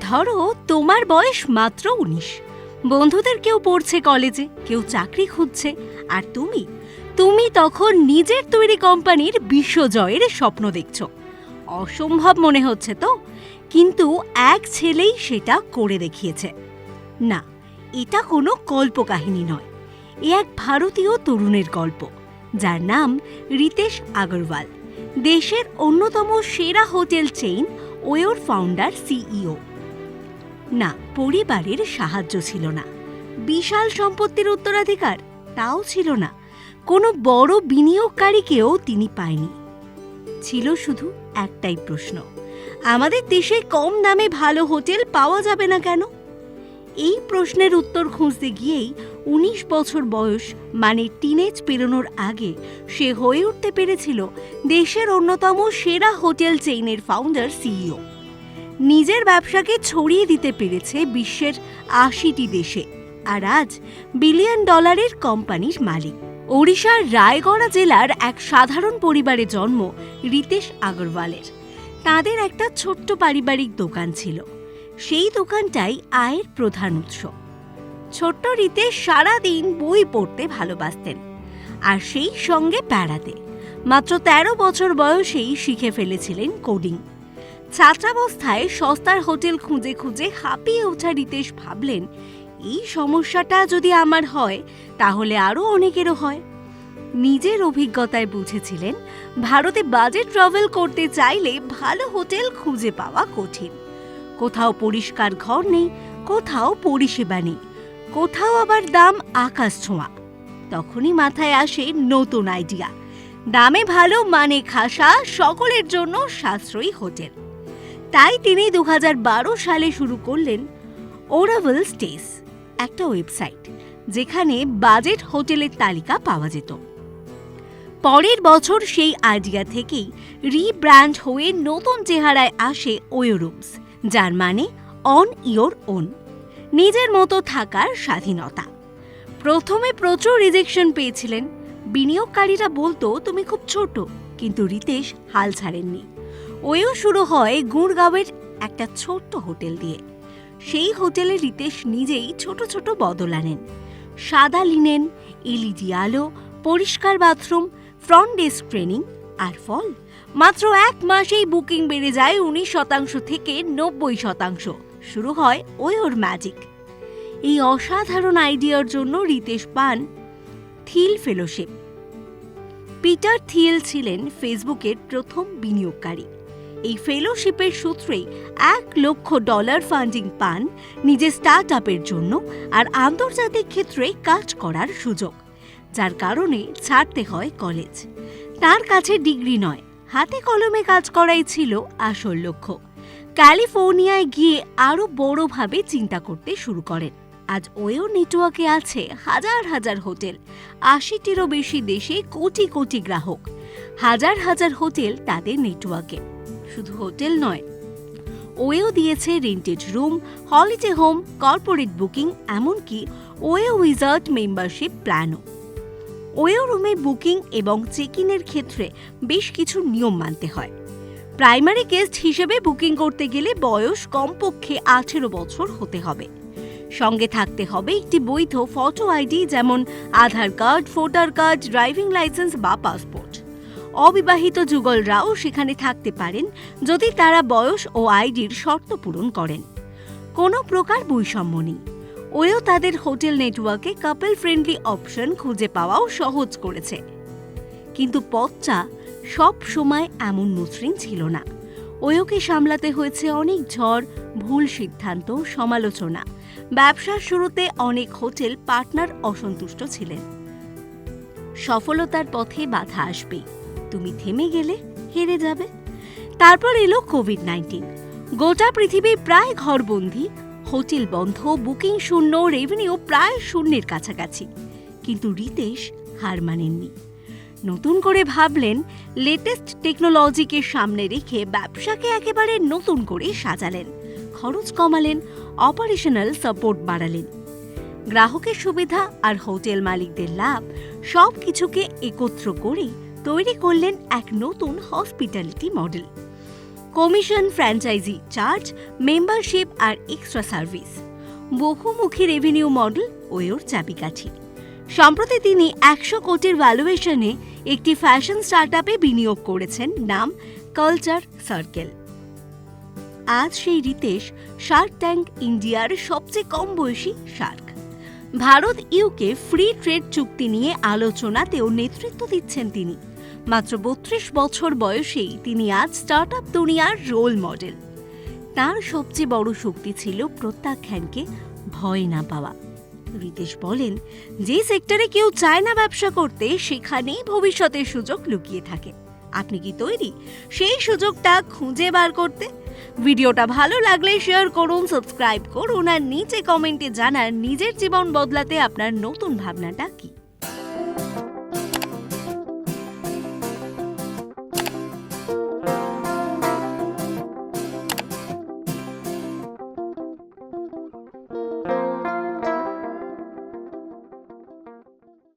ধরো, তোমার বয়স মাত্র উনিশ। বন্ধুদের কেউ পড়ছে কলেজে কেউ চাকরি খুঁজছে। আর তুমি? তুমি তখন নিজের তৈরি কোম্পানির বিশ্বজয়ের স্বপ্ন দেখছ। অসম্ভব মনে হচ্ছে তো? কিন্তু এক ছেলেই সেটা করে দেখিয়েছে। না, এটা কোনো কল্পকাহিনী নয়। এ এক ভারতীয় তরুণের গল্প, যার নাম রিতেশ আগরওয়াল। দেশের অন্যতম সেরা হোটেল চেইন ওয়োর ফাউন্ডার সিইও না, পরিবারের সাহায্য ছিল না। বিশাল সম্পত্তির উত্তরাধিকার তাও ছিল না। কোনো বড় বিনিয়োগকারীকেও তিনি পায়নি। ছিল শুধু একটাই প্রশ্ন, আমাদের দেশে কম দামে ভালো হোটেল পাওয়া যাবে না কেন? এই প্রশ্নের উত্তর খুঁজতে গিয়েই উনিশ বছর বয়স মানে টিনেজ পেরোনোর আগে, সে হয়ে উঠতে পেরেছিল দেশের অন্যতম সেরা হোটেল চেইনের ফাউন্ডার সিইও নিজের ব্যবসাকে ছড়িয়ে দিতে পেরেছে বিশ্বের আশিটি দেশে। আর আজ বিলিয়ন ডলারের কোম্পানির মালিক। ওড়িশার রায়গড়া জেলার এক সাধারণ পরিবারে জন্ম রিতেশ আগরওয়ালের। তাদের একটা ছোট্ট পারিবারিক দোকান ছিল। সেই দোকানটাই আয়ের প্রধান উৎস। ছোট্ট রিতেশ সারাদিন বই পড়তে ভালোবাসতেন আর সেই সঙ্গে বেড়াতে। মাত্র তেরো বছর বয়সেই শিখে ফেলেছিলেন কোডিং। ছাত্রাবস্থায় সস্তার হোটেল খুঁজে খুঁজে হাঁপিয়ে ওঠা রিতেশ ভাবলেন, এই সমস্যাটা যদি আমার হয়, তাহলে আরও অনেকেরও হয়। নিজের অভিজ্ঞতায় বুঝেছিলেন, ভারতে বাজেট ট্রাভেল করতে চাইলে ভালো হোটেল খুঁজে পাওয়া কঠিন। কোথাও পরিষ্কার ঘর নেই, কোথাও পরিষেবা নেই, কোথাও আবার দাম আকাশ ছোঁয়া। তখনই মাথায় আসে নতুন আইডিয়া দামে ভালো মানে খাসা, সকলের জন্য সাশ্রয়ী হোটেল। তাই তিনি দু হাজার বারো সালে শুরু করলেন ওরাভেল স্টেস একটা ওয়েবসাইট যেখানে বাজেট হোটেলের তালিকা পাওয়া যেত। পরের বছর সেই আইডিয়া থেকেই রিব্র্যান্ড হয়ে নতুন চেহারায় আসে ওয়োরুমস যার মানে অন ইয়োর ওন নিজের মতো থাকার স্বাধীনতা। প্রথমে প্রচুর রিজেকশন পেয়েছিলেন। বিনিয়োগকারীরা বলতো, তুমি খুব ছোট কিন্তু রিতেশ হাল ছাড়েননি। ওয়েও শুরু হয় গুড়গাঁওয়ের একটা ছোট্ট হোটেল দিয়ে। সেই হোটেলে রিতেশ নিজেই ছোট ছোট বদল আনেন। সাদা লিনেন, এলইডি আলো, পরিষ্কার বাথরুম, ফ্রন্ট ডেস্ক ট্রেনিং আর ফল। মাত্র এক মাসেই বুকিং বেড়ে যায় উনিশ শতাংশ থেকে নব্বই শতাংশ। শুরু হয় ওই ওর ম্যাজিক এই অসাধারণ আইডিয়ার জন্য রিতেশ পান থিল ফেলোশিপ। পিটার থিয়েল ছিলেন ফেসবুকের প্রথম বিনিয়োগকারী। এই ফেলোশিপের সূত্রেই এক লক্ষ ডলার ফান্ডিং পান নিজের স্টার্ট আপের জন্য আর আন্তর্জাতিক ক্ষেত্রে কাজ করার সুযোগ, যার কারণে ছাড়তে হয় কলেজ তার কাছে ডিগ্রি নয়, হাতে কলমে কাজ করাই ছিল আসল লক্ষ্য। ক্যালিফোর্নিয়ায় গিয়ে আরও বড়ভাবে চিন্তা করতে শুরু করেন। আজ ওয়েও নেটওয়ার্কে আছে হাজার হাজার হোটেল, আশিটিরও বেশি দেশে কোটি কোটি গ্রাহক। হাজার হাজার হোটেল তাদের নেটওয়ার্কে। শুধু হোটেল নয়। ওয়েও দিয়েছে rented room holiday home corporate booking এমনকি ওয়ে উইজার্ড মেম্বারশিপ প্ল্যানও ওয়েও রুমে বুকিং এবং চেক ইনের ক্ষেত্রে বেশ কিছু নিয়ম মানতে হয়। প্রাইমারি গেস্ট হিসেবে বুকিং করতে গেলে বয়স কমপক্ষে আঠেরো বছর হতে হবে। সঙ্গে থাকতে হবে একটি বৈধ ফটো আইডি যেমন Aadhaar card, voter card driving licence বা পাসপোর্ট অবিবাহিত যুগলরাও সেখানে থাকতে পারেন যদি তারা বয়স ও আইডির শর্ত পূরণ করেন। কোনো প্রকার বৈষম্য নেই। ওয়েও তাদের হোটেল নেটওয়ার্কে কাপল ফ্রেন্ডলি অপশন খুঁজে পাওয়াও সহজ করেছে। কিন্তু পথটা সব সময় এমন মসৃণ ছিল না। ওয়োকে সামলাতে হয়েছে অনেক ঝড়, ভুল সিদ্ধান্ত, সমালোচনা। ব্যবসার শুরুতে অনেক হোটেল পার্টনার অসন্তুষ্ট ছিলেন। সফলতার পথে বাধা আসবে তুমি থেমে গেলে হেরে যাবে। তারপর এলো কোভিড নাইন্টিন গোটা পৃথিবী প্রায় ঘরবন্দি, হোটেল বন্ধ, বুকিং শূন্য রেভিনিউ প্রায় শূন্যের কাছাকাছি। কিন্তু রিতেশ হার মানেননি। নতুন করে ভাবলেন লেটেস্ট টেকনোলজিকে সামনে রেখে ব্যবসাকে একেবারে নতুন করে সাজালেন। খরচ কমালেন অপারেশনাল সাপোর্ট বাড়ালেন। গ্রাহকের সুবিধা আর হোটেল মালিকদের লাভ সব কিছুকে একত্র করে তৈরি করলেন এক নতুন hospitality model commission franchise charge membership আর এক্সট্রা সার্ভিস বহুমুখী রেভিনিউ মডেল ওর চাবিকাঠি। সম্প্রতি তিনি একশো কোটির ভ্যালুয়েশনে একটি ফ্যাশন স্টার্টআপে বিনিয়োগ করেছেন, নাম কালচার সার্কেল আজ সেই রিতেশ শার্ক ট্যাঙ্ক ইন্ডিয়ার সবচেয়ে কম বয়সী shark Bharat UK free trade চুক্তি নিয়ে আলোচনাতেও নেতৃত্ব দিচ্ছেন তিনি। মাত্র বত্রিশ বছর বয়সেই তিনি আজ স্টার্ট আপ দুনিয়ার রোল মডেল। তার সবচেয়ে বড় শক্তি ছিল প্রত্যাখ্যানকে ভয় না পাওয়া। রিতেশ বলেন, যে সেক্টরে কেউ চায় না ব্যবসা করতে, সেখানেই ভবিষ্যতের সুযোগ লুকিয়ে থাকে। আপনি কি তৈরি? সেই সুযোগটা খুঁজে বার করতে। ভিডিওটা ভালো লাগলে শেয়ার করুন, সাবস্ক্রাইব করুন আর নিচে কমেন্টে জানান নিজের জীবন বদলাতে আপনার নতুন ভাবনাটা কি?